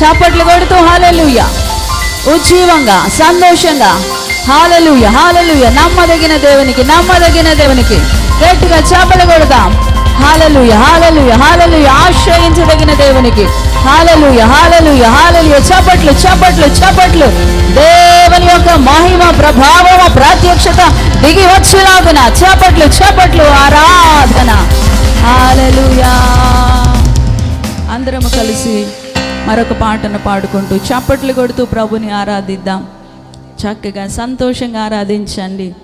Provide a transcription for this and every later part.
చప్పట్లు కొడుతూ హాలెలుయ. ఉజ్జీవంగా సంతోషంగా. Hallelujah hallelujah. నమ్మదగిన దేవునికి నమ్మదగిన దేవునికి. గట్టిగా చేపలు కొడదాం. Hallelujah hallelujah hallelujah. ఆశ్రయించదగిన దేవునికి. Hallelujah hallelujah hallelujah. చప్పట్లు చప్పట్లు చప్పట్లు. దేవుని యొక్క మహిమ ప్రభావము ప్రత్యక్షత దిగి వచ్చేలాగున. చప్పట్లు చప్పట్లు ఆరాధన. హాలలుయా. అందరము కలిసి మరొక పాటను పాడుకుంటూ చప్పట్లు కొడుతూ ప్రభుని ఆరాధిద్దాం. చక్కగా సంతోషంగా ఆరాధించండి.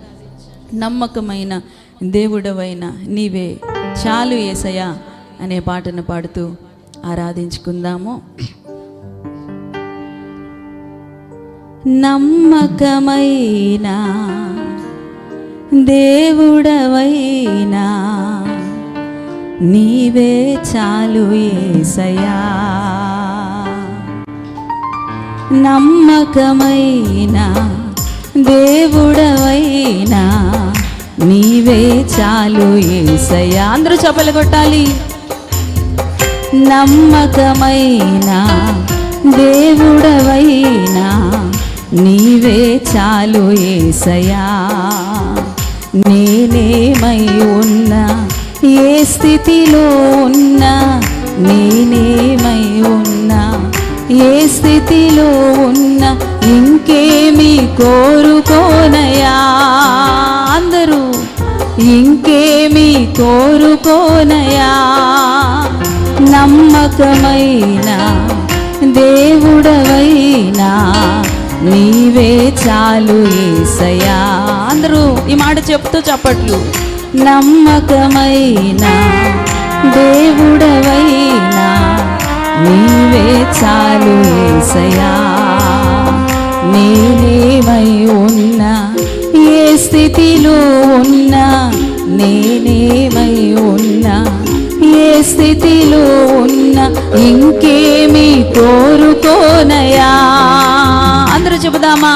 నమ్మకమైన దేవుడవైన నీవే చాలు ఏసయ్యా అనే పాటను పాడుతూ ఆరాధించుకుందాము. నమ్మకమైన దేవుడవైనా నీవే చాలు ఏసయా నమ్మకమైన దేవుడవైనా నీవే చాలు ఏసయ్యా. అందరూ చెప్పలు కొట్టాలి. నమ్మకమైన దేవుడవైనా నీవే చాలు ఏసయా నేనేమై ఉన్నా ఏ స్థితిలో ఉన్నా నేనేమై ఉన్నా ఏ స్థితిలో ఉన్నా ఇంకేమి కోరుకోనయా? అందరూ ఇంకేమి కోరుకోనయా? నమ్మకమైన దేవుడవైనా నీవే చాలు ఏసయా అందరూ ఈ మాట చెప్తూ చప్పట్లు. నమ్మకమైన దేవుడవైనా నీవే చాలు ఏసయా నేనేమై ఉన్నా ఏ స్థితిలో ఉన్నా నేనేమై ఉన్నా ఏ స్థితిలో ఉన్నా ఇంకేమి కోరుకోనయా అందరూ చెబుదామా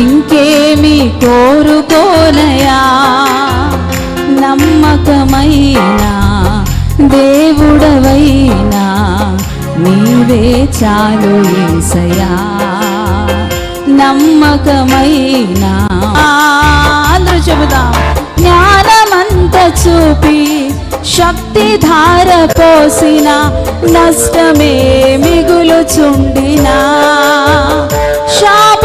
ఇంకేమి కోరుకోనయా నమ్మకమైన దే నీవే చాలు ఏసయా నమ్మకమైన అందరూ చెబుదాం జ్ఞానమంత చూపి శక్తి ధార పోసిన నష్టమే మిగులుచుండినా. చుండినా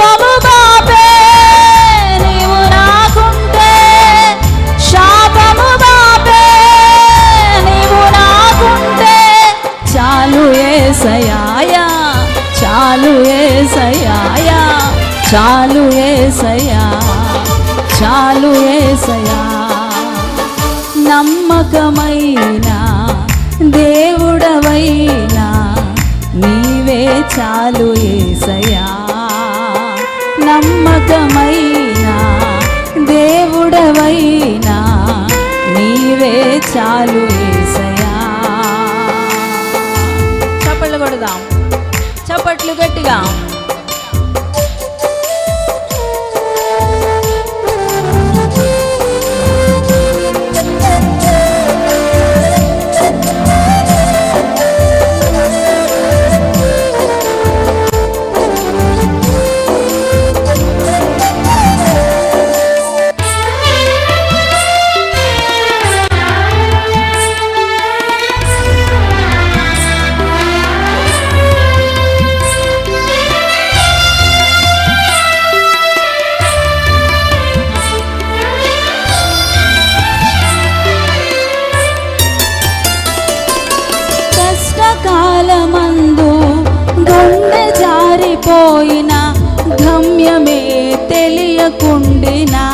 నమ్మకమైన దేవుడవైనా నీవే చాలు ఏసయా నమ్మకమైన దేవుడవైనా నీవే చాలు ఏసయా చప్పట్లు కొడదాం. చప్పట్లు గట్టిగా. తెలియకుండినా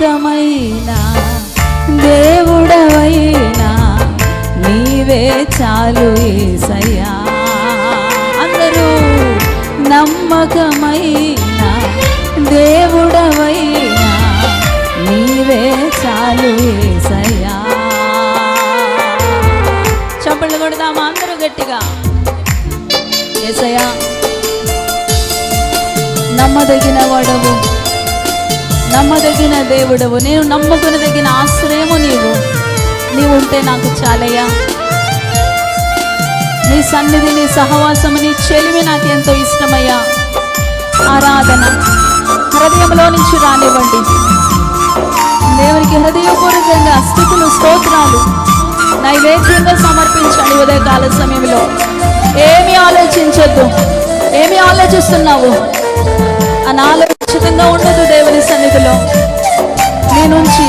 నమ్మకమైన దేవుడవైనా నీవే చాలు ఏసయ్యా. అందరూ నమ్మకమైన దేవుడవైనా నీవే చాలు ఏసయ్యా. చప్పళ్ళు కొడదామా అందరూ గట్టిగా? ఏసయ్యా నమ్మదగిన వాడవు. నమ్మదగిన దేవుడవు నేను నమ్ముకునదగిన ఆశ్రయము నీవు. నీవు ఉంటే నాకు చాలయ్యా. నీ సన్నిధి నీ సహవాసము నీ చెలివి నాకు ఎంతో ఇష్టమయ్యా. ఆరాధన హృదయంలో నుంచి రానివ్వండి. దేవునికి హృదయపూర్వకంగా స్థుతులు స్తోత్రాలు నైవేద్యంగా సమర్పించండి ఉదయకాల సమయంలో. ఏమి ఆలోచించొద్దు. ఏమి ఆలోచిస్తున్నావు? సురక్షితంగా ఉండదు దేవుని సన్నిధిలో. నీ నుంచి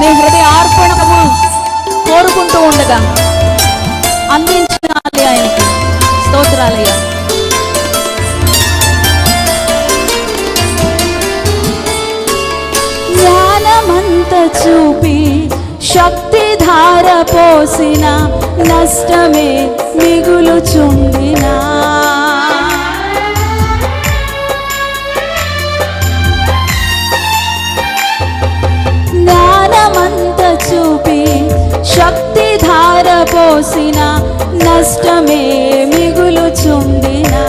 నీ హృదయ ఆర్పణము కోరుకుంటూ ఉండగా అందించిన ఆలయానికి స్తోత్రాలయ జ్ఞానమంత చూపి శక్తి ధార పోసిన నష్టమే మిగులుచుండినా. పోసిన నష్టమే మిగులుచుండినా.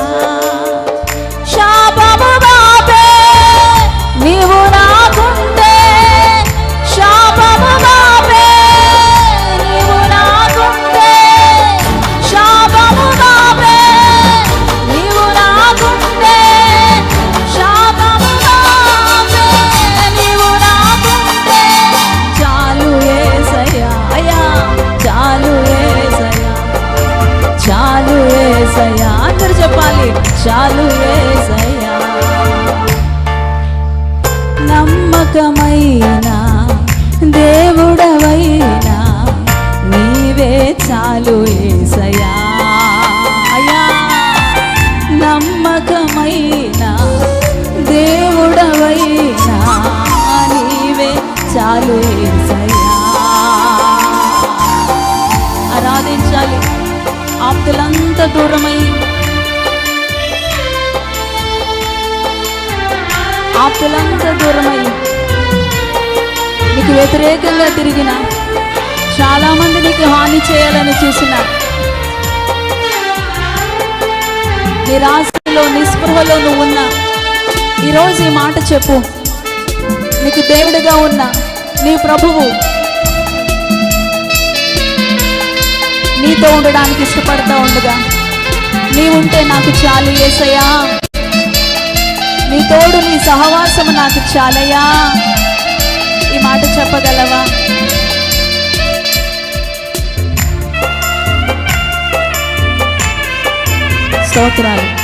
దూరమై. ఆప్తులంతా దూరమై. నీకు వ్యతిరేకంగా తిరిగిన చాలా మంది నీకు హాని చేయాలని చూసిన. నిరాశలో నిస్పృహలో నువ్వు ఉన్నా. ఈరోజు ఈ మాట చెప్పు. నీకు దేవుడిగా ఉన్న నీ ప్రభువు నీతో ఉండడానికి ఇష్టపడతా ఉండగా. నీవుంటే నాకు చాలు ఏసయ్యా. నీ తోడు నీ సహవాసము నాకు చాలయ్యా. ఈ మాట చెప్పగలవా? స్తోత్రాలు.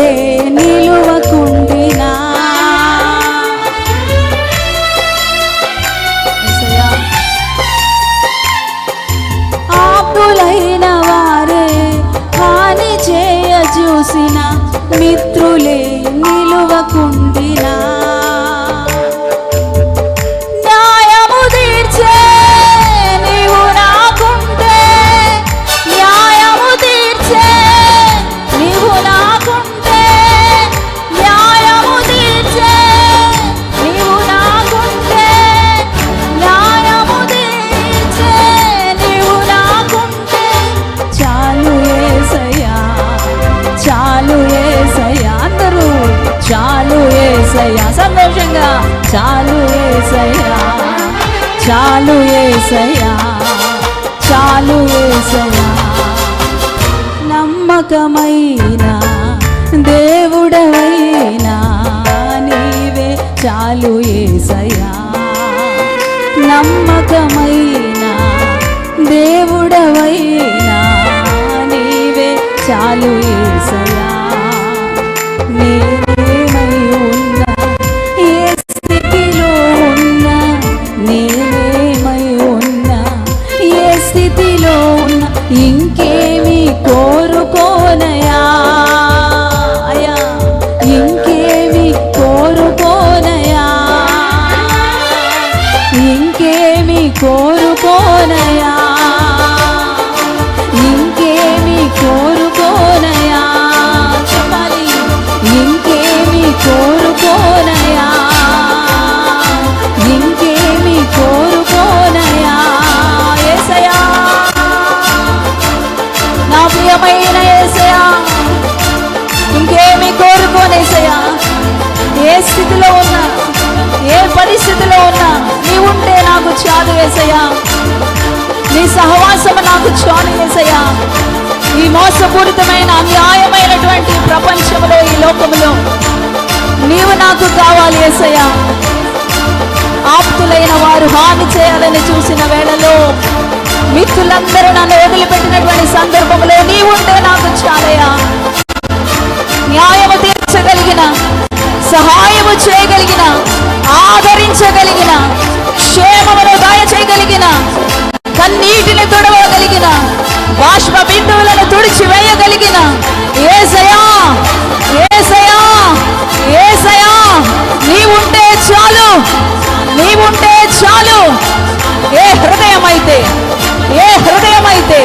మిత్రులే నిలువకుండినా యేసయ్యా. వారే హాని చేయ చూసిన మిత్రులే నిలువకు ఏసయా చాలు ఏసయా నమ్మకమైన దేవుడవైనా నీవే చాలు ఏసయా నమ్మకమైన దేవుడవైనా నీవే చాలు ఏసయా ఇంకేమి చాలు వేసయ్యా. నీ సహవాసము నాకు చాలు వేసయ్యా. ఈ మోసపూరితమైన అన్యాయమైనటువంటి ప్రపంచంలో ఈ లోకంలో నీవు నాకు కావాలి ఏసయ్యా ఆప్తులైన వారు హాని చేయాలని చూసిన వేళలో మిత్రులందరూ నన్ను వదిలిపెట్టినటువంటి సందర్భంలో నీవుంటే నాకు చాలయ్యా. న్యాయము తీర్చగలిగిన సహాయము చేయగలిగిన ఆదరించగలిగిన క్షేమము దయ కన్నీటిని తుడవగలిగిన బాష్ప బిందువులను తుడిచి వేయగలిగిన ఏసయా ఏసయా ఏసయా నీవుంటే చాలు నీవుంటే చాలు. ఏ హృదయం అయితే ఏ హృదయం అయితే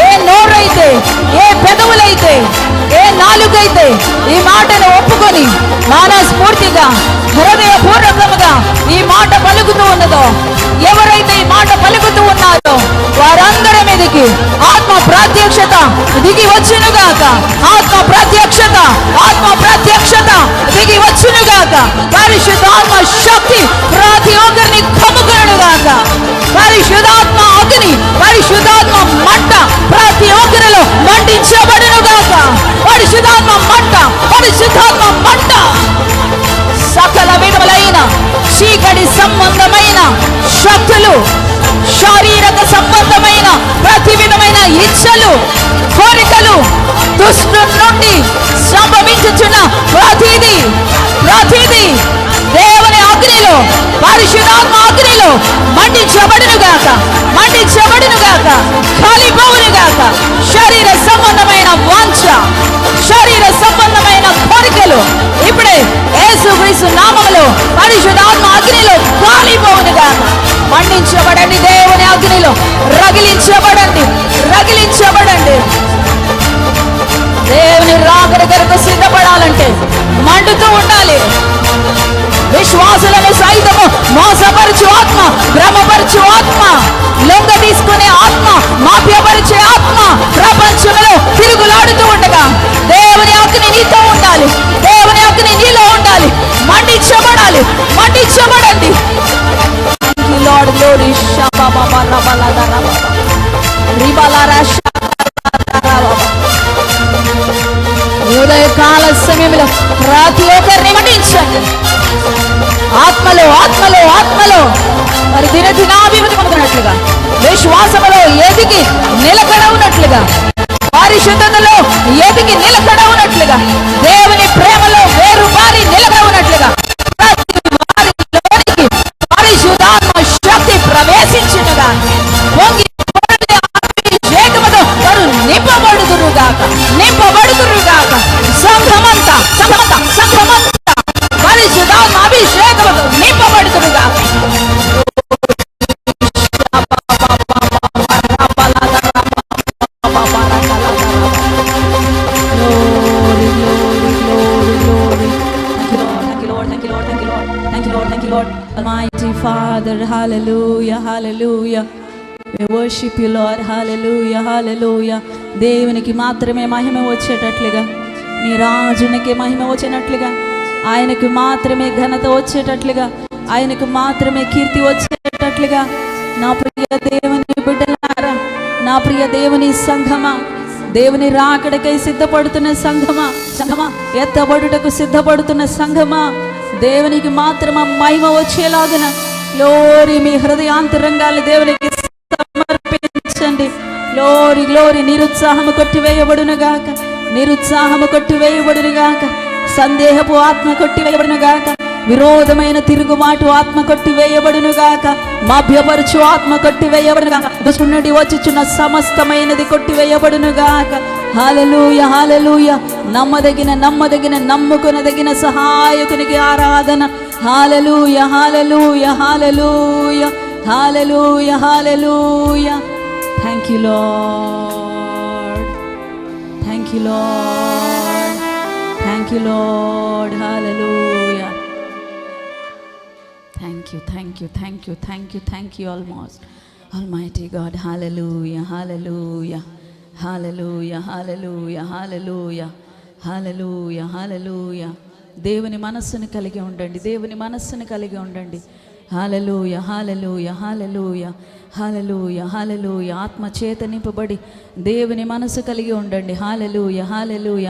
ఏ నోరైతే ఏ పెదవులైతే నాలుగైతే ఈ మాటను ఒప్పుకొని మానస్ఫూర్తిగా హృదయపూర్వకముగా ఈ మాట పలుకుతూ ఉన్నదో ఎవరైతే ఈ మాట పలుకుతూ ఉన్నారో వారందరి మీదకి ఆత్మ ప్రత్యక్షత దిగి వచ్చునుగాక. ఆత్మ ప్రత్యక్షత ఆత్మ ప్రత్యక్షత దిగి వచ్చునుగాక. పరిశుద్ధాత్మ శక్తి ప్రతి ఒక్కరిని కమ్ముకునుగాక. పరిశుధాత్మ అగ్ని పరిశుధాత్మ మంట ప్రతి ఒక్కరిలో మండించబడునుగాక పరిశుధాత్మ మంట పరిశుధాత్మ మంట. సకల విడుదలైన చీకటి సంబంధమైన శక్తులు శారీరక సంబంధమైన ప్రతి విధమైన ఇచ్చలు కోరికలు దుష్టు నుండి సంభవి యేసుక్రీస్తు నామములో పరిశుధాత్మ అగ్నిలో కాలిపోవునుగాక మండించబడండి దేవుని అగ్నిలో. రగిలించబడండి రగిలించబడండి. దేవుని రాకడ కొరకు సిద్ధపడాలంటే మండుతూ ఉండాలి. విశ్వాసులను సైతము మోసపరచు ఆత్మ భ్రమపరచు ఆత్మ లొంగ తీసుకునే ఆత్మ మాఫ్యపరిచే ఆత్మ ప్రపంచంలో తిరుగులాడుతూ వర్షిప్ worship you, హాలెలూయ దేవునికి మాత్రమే మహిమ వచ్చేటట్లుగా. నీ రాజునికి మహిమ వచ్చినట్లుగా ఆయనకు మాత్రమే ఘనత వచ్చేటట్లుగా. ఆయనకు మాత్రమే కీర్తి వచ్చేటట్లుగా. నా ప్రియ దేవుని బిడ్డలారా నా ప్రియ దేవుని సంఘమా దేవుని రాకడకై సిద్ధపడుతున్న సంఘమా సంఘమా ఎత్తబడుటకు సిద్ధపడుతున్న సంఘమా దేవునికి మాత్రమ మహిమ వచ్చేలాగున. లోరి మీ హృదయాంతరంగాలు దేవునికి గ్లోరీ గ్లోరీ నిరుత్సాహము కొట్టివేయబడును గాక నిరుత్సాహము కొట్టివేయబడును గాక సందేహపు ఆత్మ కొట్టివేయబడును గాక విరోధమైన తిరుగుబాటు ఆత్మ కొట్టివేయబడును గాక మభ్యపరచు ఆత్మ కొట్టివేయబడును గాక దుష్టు నుండి వచ్చిచున్న సమస్తమైనది కొట్టివేయబడును గాక హాలలుయ హాలలుయ నమ్మదగిన నమ్మదగిన నమ్ముకునదగిన సహాయకునికి ఆరాధన. Hallelujah hallelujah hallelujah hallelujah hallelujah thank you Lord thank you Lord thank you Lord hallelujah thank you thank you thank you thank you thank you almost almighty God hallelujah hallelujah hallelujah hallelujah hallelujah hallelujah hallelujah దేవుని మనస్సును కలిగి ఉండండి దేవుని మనస్సును కలిగి ఉండండి. హాలలోయ hallelujah hallelujah హాలలోయ హాలలోయ ఆత్మ చేత నింపబడి దేవుని మనసు కలిగి ఉండండి హాలలుయ హాలలోయ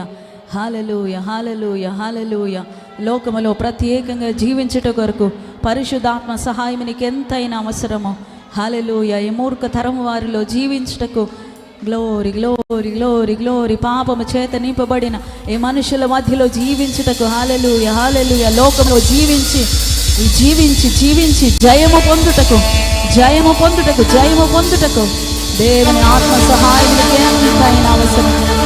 హాలలోయ హాలలోయ హాలలుయ లోకములో ప్రత్యేకంగా జీవించుట కొరకు పరిశుద్ధాత్మ సహాయం నీకు ఎంతైనా అవసరమో హాలలుయ ఈ మూర్ఖ తరము వారిలో జీవించుటకు గ్లోరి గ్లోరి గ్లోరి గ్లోరి పాపము చేత నింపబడిన ఈ మనుషుల మధ్యలో జీవించుటకు హాలలుయ హాలలుయ లోకంలో జీవించి జీవించి జీవించి జయము పొందుటకు జయము పొందుటకు జయము పొందుటకు దేవుని ఆత్మ సహాయం ఎంతైనా అవసరం.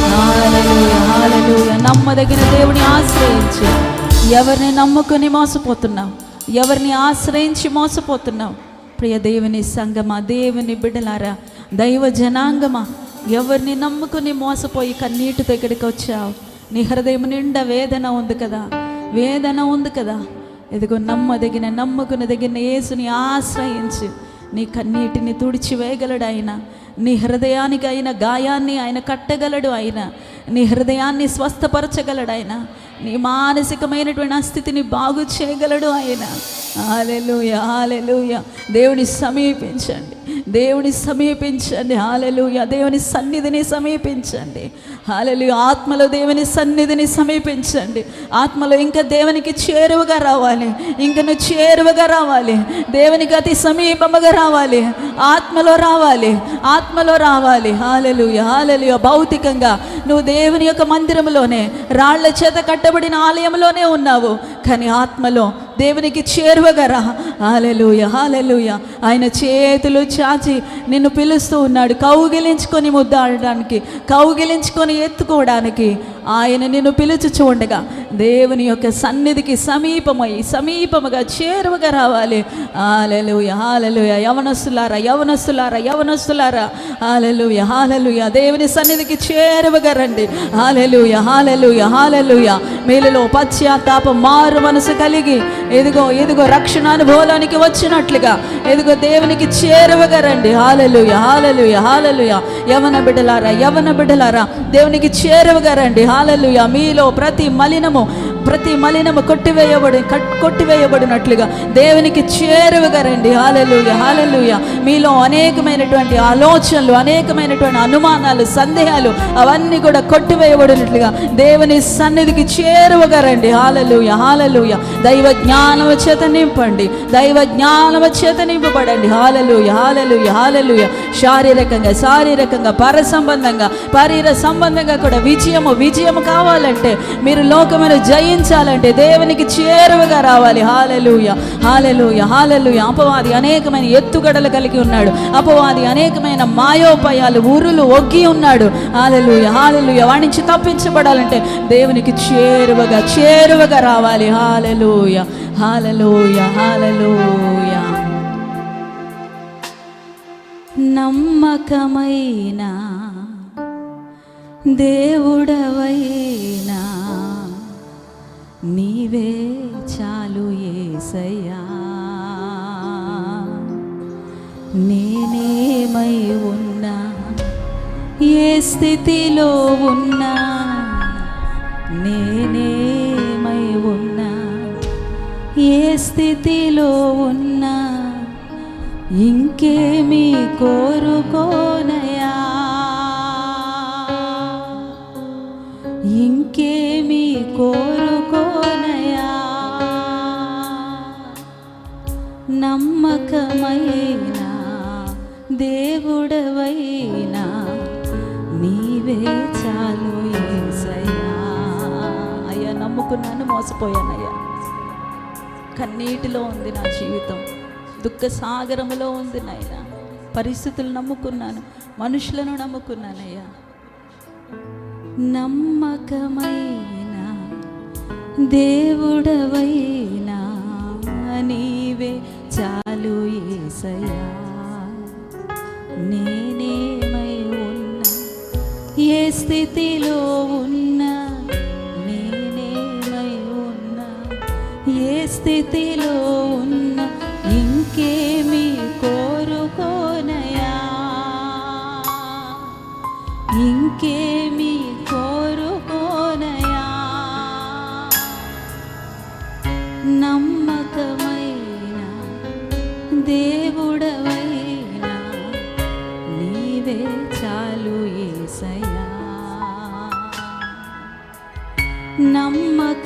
నమ్మదగిన దేవుని ఆశ్రయించి. ఎవరిని నమ్ముకుని మోసపోతున్నావు? ఎవరిని ఆశ్రయించి మోసపోతున్నావు? ప్రియ దేవుని సంగమా దేవుని బిడలారా దైవ జనాంగమా ఎవరిని నమ్ముకుని మోసపోయి కన్నీటి దగ్గరికి వచ్చావు? నీ హృదయం నిండా వేదన ఉంది కదా? వేదన ఉంది కదా? ఎదుగో నమ్మదగిన నమ్ముకునదగిన యేసుని ఆశ్రయించి. నీ కన్నీటిని తుడిచివేయగలడు ఆయన నీ హృదయానికి అయిన గాయాన్ని ఆయన కట్టగలడు ఆయన. నీ హృదయాన్ని స్వస్థపరచగలడు ఆయన నీ మానసికమైనటువంటి ఆ స్థితిని బాగు చేయగలడు ఆయన. Hallelujah hallelujah. దేవుని సమీపించండి. దేవుని సమీపించండి. హాలలుయ దేవుని సన్నిధిని సమీపించండి. హాలెలు ఆత్మలో దేవుని సన్నిధిని సమీపించండి. ఆత్మలో ఇంకా దేవునికి చేరువగా రావాలి. ఇంకా నువ్వు చేరువగా రావాలి. దేవునికి అతి సమీపముగా రావాలి. ఆత్మలో రావాలి. ఆత్మలో రావాలి. హాలలుయ హాలెలు భౌతికంగా నువ్వు దేవుని యొక్క మందిరంలోనే రాళ్ళ చేత కట్టబడిన ఆలయంలోనే ఉన్నావు. కానీ ఆత్మలో దేవునికి చేరువగా రా. Hallelujah hallelujah. ఆయన చేతులు చాచి నిన్ను పిలుస్తూ ఉన్నాడు. కౌగిలించుకొని ముద్దాడడానికి కౌగిలించుకొని ఎత్తుకోవడానికి ఆయన నిన్ను పిలుచు ఉండగా దేవుని యొక్క సన్నిధికి సమీపమై సమీపముగా చేరువగా రావాలి. Hallelujah hallelujah. యవనస్తులారా యవనస్తులారా యవనస్తులారా. Hallelujah hallelujah. దేవుని సన్నిధికి చేరువగా రండి. Hallelujah hallelujah hallelujah. మీలలో పశ్చాత్తాపం మారు మనసు కలిగి ఎదుగో ఎదుగో రక్షణ అనుభవానికి వచ్చినట్లుగా. ఎదుగో దేవునికి చేరువగా రండి. Hallelujah hallelujah hallelujah. యవన బిడ్డలారా యవన బిడ్డలారా. దేవునికి చేరువగా రండి. హాలలుయ. మీలో ప్రతి మలినము ప్రతి మలినము కొట్టివేయబడి కట్- కొట్టివేయబడినట్లుగా దేవునికి చేరువుగా రండి. హాలెలుయ హాలెలుయ మీలో అనేకమైనటువంటి ఆలోచనలు అనేకమైనటువంటి అనుమానాలు సందేహాలు అవన్నీ కూడా కొట్టివేయబడినట్లుగా దేవుని సన్నిధికి చేరువుగా రండి. హాలెలుయ హాలెలుయ దైవ జ్ఞానము చేత నింపండి. దైవ జ్ఞానము చేత నింపబడండి. హాలలుయ హాలలుయ హాలలుయ శారీరకంగా శారీరకంగా పర సంబంధంగా పరీర సంబంధంగా కూడా విజయము విజయము కావాలంటే మీరు లోకమును జీవించాలంటే దేవునికి చేరువగా రావాలి. హాలెలుయ హాలెలుయ హాలెలుయ అపవాది అనేకమైన ఎత్తుగడలు కలిగి ఉన్నాడు. అపవాది అనేకమైన మాయోపాయాలు ఊరులు ఒగ్గి ఉన్నాడు. హాలెలుయ హాలెలుయ వాడి నుంచి తప్పించబడాలంటే దేవునికి చేరువగా చేరువగా రావాలి. హాలెలుయ హాలెలుయ హాలెలుయ నమ్మకమైన దేవుడవైనా నీవే చాలు ఏసయ్యా. నేనేమై ఉన్నా ఏ స్థితిలో ఉన్నా నేనేమై ఉన్నా ఏ స్థితిలో ఉన్నా ఇంకేమీ కోరుకో మైనా దేవుడవైనా నీవే చాలు ఏసయ్యా. నమ్ముకున్నాను మోసపోయానయ్యా. కన్నీటిలో ఉంది నా జీవితం దుఃఖ సాగరములో ఉంది నాయన. పరిస్థితులు నమ్ముకున్నాను మనుషులను నమ్ముకున్నానయ్యా. నమ్మకమైన దేవుడవైనా స్థితిలో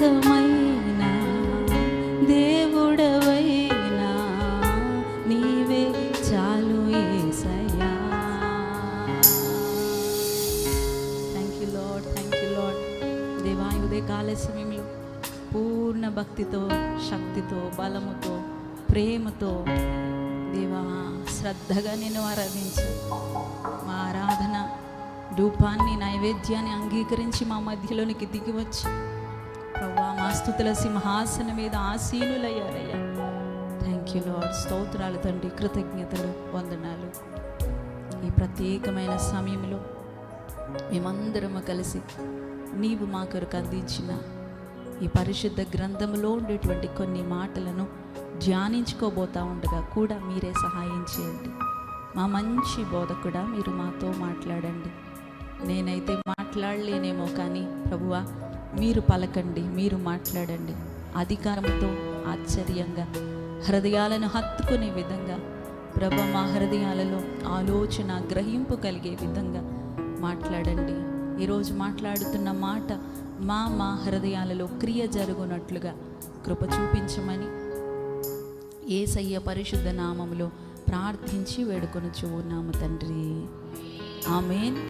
నమ్మకమైన దేవుడవైనా నీవే చాలు ఏసయ్యా. Thank you Lord thank you Lord దేవా ఈ ఉదయకాల సమయంలో పూర్ణ భక్తితో శక్తితో బలముతో ప్రేమతో దేవా శ్రద్ధగా నేను ఆరాధించు. మా ఆరాధన రూపాన్ని నైవేద్యాన్ని అంగీకరించి మా మధ్యలోనికి దిగి వచ్చి ప్రవ్వా మా స్థుతుల సింహాసనం మీద ఆసీనులయ్యారయ్యా. థ్యాంక్ యూ లాడ్ స్తోత్రాలు తండ్రి. కృతజ్ఞతలు వందనాలు. ఈ ప్రత్యేకమైన సమయంలో మేమందరము కలిసి నీవు మా కొరకు అందించిన ఈ పరిశుద్ధ గ్రంథంలో ఉండేటువంటి కొన్ని మాటలను ధ్యానించుకోబోతా ఉండగా కూడా మీరే సహాయం చేయండి. మా మంచి బోధకుడా మీరు మాతో మాట్లాడండి. నేనైతే మాట్లాడలేనేమో కానీ ప్రభువా మీరు పలకండి మీరు మాట్లాడండి. అధికారంతో ఆశ్చర్యంగా హృదయాలను హత్తుకునే విధంగా ప్రభ మా హృదయాలలో ఆలోచన గ్రహింపు కలిగే విధంగా మాట్లాడండి. ఈరోజు మాట్లాడుతున్న మాట మా మా హృదయాలలో క్రియ జరుగునట్లుగా కృప చూపించమని ఏసయ్య పరిశుద్ధ నామములో ప్రార్థించి వేడుకొనుచు ఉన్నాము తండ్రి. ఆమెన్.